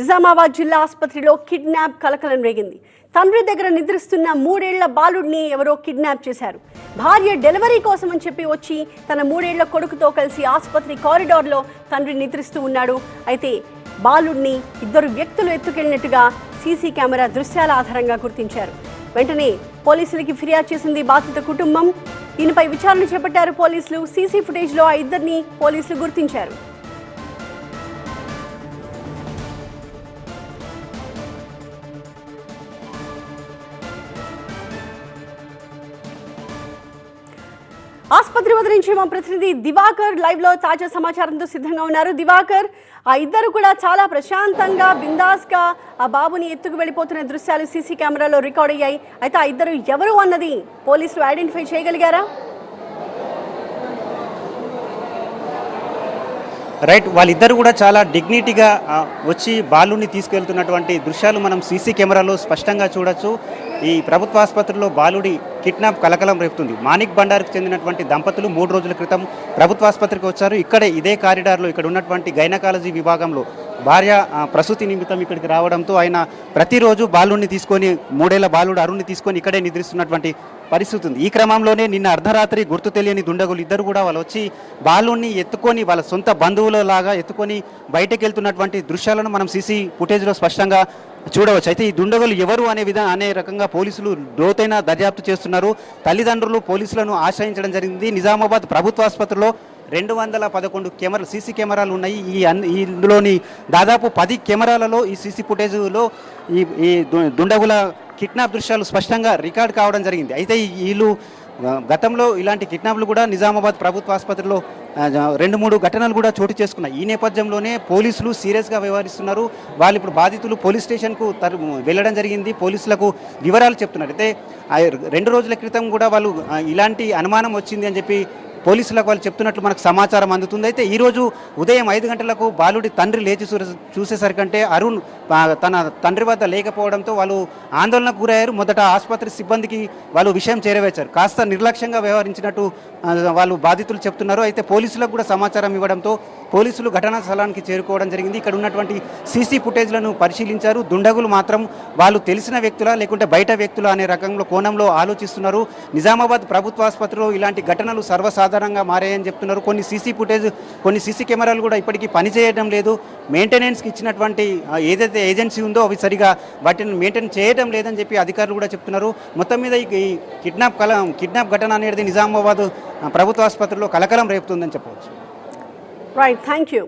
నిజామాబాద్ జిల్లా ఆసుపత్రిలో కిడ్నాప్ కలకలం రేగింది. తండ్రి దగ్గర నిద్రిస్తున్న మూడేళ్ళ బాలుడిని ఎవరో కిడ్నాప్ చేశారు. భార్య డెలివరీ కోసం అని చెప్పి వచ్చి తన మూడేళ్ళ కొడుకుతో కలిసి ఆసుపత్రి కారిడార్లో తండ్రి నిద్రిస్తూ ఉన్నాడు. అయితే బాలుడిని ఇద్దరు వ్యక్తులు ఎత్తుకెళ్ళినట్టుగా సీసీ కెమెరా దృశ్యాల ఆధారంగా గుర్తించారు. వెంటనే పోలీసులకి ఫిర్యాదు చేసింది బాధిత కుటుంబం. దీనిపై విచారణ చేపట్టారు పోలీసులు. సీసీ ఫుటేజ్లో ఆ ఇద్దరిని పోలీసులు గుర్తించారు. ఆసుపత్రి వద్ద నుంచి మా ప్రతినిధి దివాకర్ లైవ్లో తాజా సమాచారంతో సిద్ధంగా ఉన్నారు. దివాకర్ ఆ ఇద్దరు కూడా చాలా ప్రశాంతంగా బిందాస్గా ఆ బాబుని ఎత్తుకు వెళ్ళిపోతున్న దృశ్యాలు సీసీ కెమెరాలో రికార్డ్ అయ్యాయి. అయితే ఆ ఇద్దరు ఎవరు అన్నది పోలీసులు ఐడెంటిఫై చేయగలిగారా? రైట్ వాళ్ళిద్దరు కూడా చాలా డిగ్నిటీగా వచ్చి బాలుని తీసుకెళ్తున్నటువంటి దృశ్యాలు మనం సీసీ కెమెరాలో స్పష్టంగా చూడొచ్చు. ఈ ప్రభుత్వ ఆసుపత్రిలో బాలుడి కిడ్నాప్ కలకలం రేపుతుంది. మాణిక్ బండార్కు చెందినటువంటి దంపతులు మూడు రోజుల క్రితం ప్రభుత్వ ఆసుపత్రికి వచ్చారు. ఇక్కడే ఇదే కారిడార్లో ఇక్కడ ఉన్నటువంటి గైనకాలజీ విభాగంలో భార్య ప్రసూతి నిమిత్తం ఇక్కడికి రావడంతో ఆయన ప్రతిరోజు బాలుడిని తీసుకొని మూడేళ్ళ బాలుడు అరుణ్ని తీసుకొని ఇక్కడే నిద్రిస్తున్నటువంటి పరిస్థితి ఉంది. ఈ క్రమంలోనే నిన్న అర్ధరాత్రి గుర్తు తెలియని దుండగులు ఇద్దరు కూడా వాళ్ళు వచ్చి బాలుణ్ణి ఎత్తుకొని వాళ్ళ సొంత బంధువుల లాగా ఎత్తుకొని బయటకు వెళ్తున్నటువంటి దృశ్యాలను మనం సీసీ ఫుటేజ్లో స్పష్టంగా చూడవచ్చు. అయితే ఈ దుండగులు ఎవరు అనే విధా అనే రకంగా పోలీసులు లోతైన దర్యాప్తు చేస్తున్నారు. తల్లిదండ్రులు పోలీసులను ఆశ్రయించడం జరిగింది. నిజామాబాద్ ప్రభుత్వ ఆసుపత్రిలో రెండు వందల పదకొండు కెమెరా సీసీ కెమెరాలు ఉన్నాయి. ఈ ఇందులోని దాదాపు పది కెమెరాలలో ఈ సీసీ ఫుటేజ్లో ఈ ఈ దు- దుండగుల కిడ్నాప్ దృశ్యాలు స్పష్టంగా రికార్డ్ కావడం జరిగింది. అయితే వీళ్ళు గతంలో ఇలాంటి కిడ్నాప్లు కూడా నిజామాబాద్ ప్రభుత్వ ఆసుపత్రిలో రెండు మూడు ఘటనలు కూడా చోటు చేసుకున్నాయి. ఈ నేపథ్యంలోనే పోలీసులు సీరియస్గా వ్యవహరిస్తున్నారు. వాళ్ళు ఇప్పుడు బాధితులు పోలీస్ స్టేషన్కు తరు వెళ్ళడం జరిగింది. పోలీసులకు వివరాలు చెప్తున్నారు. అయితే రెండు రోజుల క్రితం కూడా వాళ్ళు ఇలాంటి అనుమానం వచ్చింది అని చెప్పి పోలీసులకు వాళ్ళు చెప్తున్నట్లు మనకు సమాచారం అందుతుంది. అయితే ఈరోజు ఉదయం ఐదు గంటలకు బాలుడి తండ్రి లేచి చూసే- చూసేసరికంటే అరుణ్ తన తండ్రి వద్ద లేకపోవడంతో వాళ్ళు ఆందోళనకు గురయ్యారు. మొదట ఆసుపత్రి సిబ్బందికి వాళ్ళు విషయం చేరవేశారు. కాస్త నిర్లక్ష్యంగా వ్యవహరించినట్టు వాళ్ళు బాధితులు చెప్తున్నారు. అయితే పోలీసులకు కూడా సమాచారం ఇవ్వడంతో పోలీసులు ఘటనా స్థలానికి చేరుకోవడం జరిగింది. ఇక్కడ ఉన్నటువంటి సీసీ ఫుటేజ్లను పరిశీలించారు. దుండగులు మాత్రం వాళ్ళు తెలిసిన వ్యక్తులా లేకుంటే బయట వ్యక్తులా అనే రకంలో కోణంలో ఆలోచిస్తున్నారు. నిజామాబాద్ ప్రభుత్వ ఆసుపత్రిలో ఇలాంటి ఘటనలు ఆధారంగా మారాయని చెప్తున్నారు. కొన్ని సీసీ ఫుటేజ్ కొన్ని సీసీ కెమెరాలు కూడా ఇప్పటికీ పనిచేయడం లేదు. మెయింటెనెన్స్కి ఇచ్చినటువంటి ఏదైతే ఏజెన్సీ ఉందో అవి సరిగా వాటిని మెయింటైన్ చేయడం లేదని చెప్పి అధికారులు కూడా చెప్తున్నారు. మొత్తం మీద ఈ కిడ్నాప్ కల కిడ్నాప్ ఘటన అనేది నిజామాబాద్ ప్రభుత్వ ఆసుపత్రిలో కలకలం రేపుతుందని చెప్పవచ్చు. Right thank you